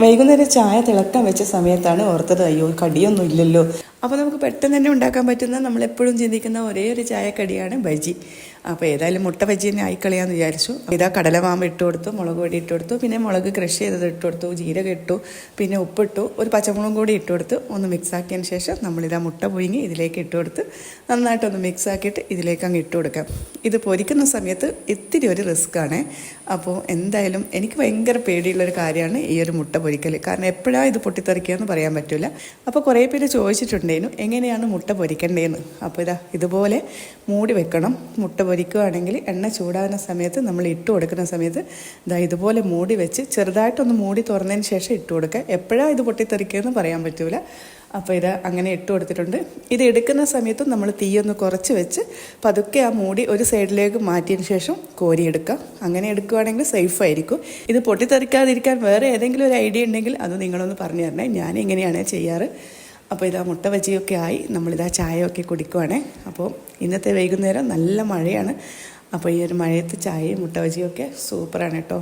വൈകുന്നേരം ചായ തിളക്കാൻ വെച്ച സമയത്താണ് ഓർത്തത് അയ്യോ കടിയൊന്നും ഇല്ലല്ലോ. അപ്പോൾ നമുക്ക് പെട്ടെന്ന് തന്നെ ഉണ്ടാക്കാൻ പറ്റുന്ന നമ്മളെപ്പോഴും ചിന്തിക്കുന്ന ഒരേ ഒരു ചായക്കടിയാണ് ബജി അപ്പോൾ ഏതായാലും മുട്ട ബജി തന്നെ ആയിക്കളയാന്ന് വിചാരിച്ചു. ഇതാ കടലമാമ്പ് ഇട്ട് കൊടുത്തു മുളക് പൊടി ഇട്ട് കൊടുത്തു പിന്നെ മുളക് ക്രഷ് ചെയ്തത് ഇട്ട് കൊടുത്തു ജീരക ഇട്ടു പിന്നെ ഉപ്പിട്ടു ഒരു പച്ചമുളകും കൂടി ഇട്ട് കൊടുത്ത്. ഒന്ന് മിക്സ് ആക്കിയതിന് ശേഷം നമ്മളിതാ മുട്ട പുഴുങ്ങി ഇതിലേക്ക് ഇട്ട് കൊടുത്ത് നന്നായിട്ടൊന്ന് മിക്സ് ആക്കിയിട്ട് ഇതിലേക്ക് അങ്ങ് ഇട്ട് കൊടുക്കാം. ഇത് പൊരിക്കുന്ന സമയത്ത് ഇത്തിരി ഒരു റിസ്ക് ആണ്. അപ്പോൾ എന്തായാലും എനിക്ക് ഭയങ്കര പേടിയുള്ളൊരു കാര്യമാണ് ഈ ഒരു മുട്ട പൊരിക്കൽ കാരണം എപ്പോഴാണ് ഇത് പൊട്ടിത്തെറിക്കുക എന്ന് പറയാൻ പറ്റില്ല അപ്പോൾ കുറേ പേര് ചോദിച്ചിട്ടുണ്ടേനു എങ്ങനെയാണ് മുട്ട പൊരിക്കേണ്ടതെന്ന്. അപ്പോൾ ഇതാ ഇതുപോലെ മൂടി വെക്കണം. മുട്ട പൊരിക്കുകയാണെങ്കിൽ എണ്ണ ചൂടാകുന്ന സമയത്ത് നമ്മൾ ഇട്ട് കൊടുക്കുന്ന സമയത്ത് ഇതാ ഇതുപോലെ മൂടി വെച്ച് ചെറുതായിട്ടൊന്ന് മൂടി തുറന്നതിന് ശേഷം ഇട്ട് കൊടുക്കുക. എപ്പോഴാണ് ഇത് പൊട്ടിത്തെറിക്കുകയെന്ന് പറയാൻ പറ്റില്ല അപ്പോൾ ഇത് അങ്ങനെ ഇട്ട് കൊടുത്തിട്ടുണ്ട്. ഇത് എടുക്കുന്ന സമയത്തും നമ്മൾ തീയൊന്ന് കുറച്ച് വെച്ച് പതുക്കെ ആ മൂടി ഒരു സൈഡിലേക്ക് മാറ്റിയതിന് ശേഷം കോരിയെടുക്കാം അങ്ങനെ എടുക്കുകയാണെങ്കിൽ സേഫ് ആയിരിക്കും. ഇത് പൊട്ടിത്തെറിക്കാതിരിക്കാൻ വേറെ ഏതെങ്കിലും ഒരു ഐഡിയ ഉണ്ടെങ്കിൽ അത് നിങ്ങളൊന്ന് പറഞ്ഞു തരണേ. ഞാൻ ഇങ്ങനെയാണ് ചെയ്യാറ്? അപ്പോൾ ഇതാ മുട്ട ബജിയൊക്കെ ആയി. നമ്മളിതാ ചായയൊക്കെ കുടിക്കുവാണേ. അപ്പോൾ ഇന്നത്തെ വൈകുന്നേരം നല്ല മഴയാണ്. അപ്പോൾ ഈ ഒരു മഴയത്ത് ചായയും മുട്ട ബജിയൊക്കെ സൂപ്പറാണ് കേട്ടോ.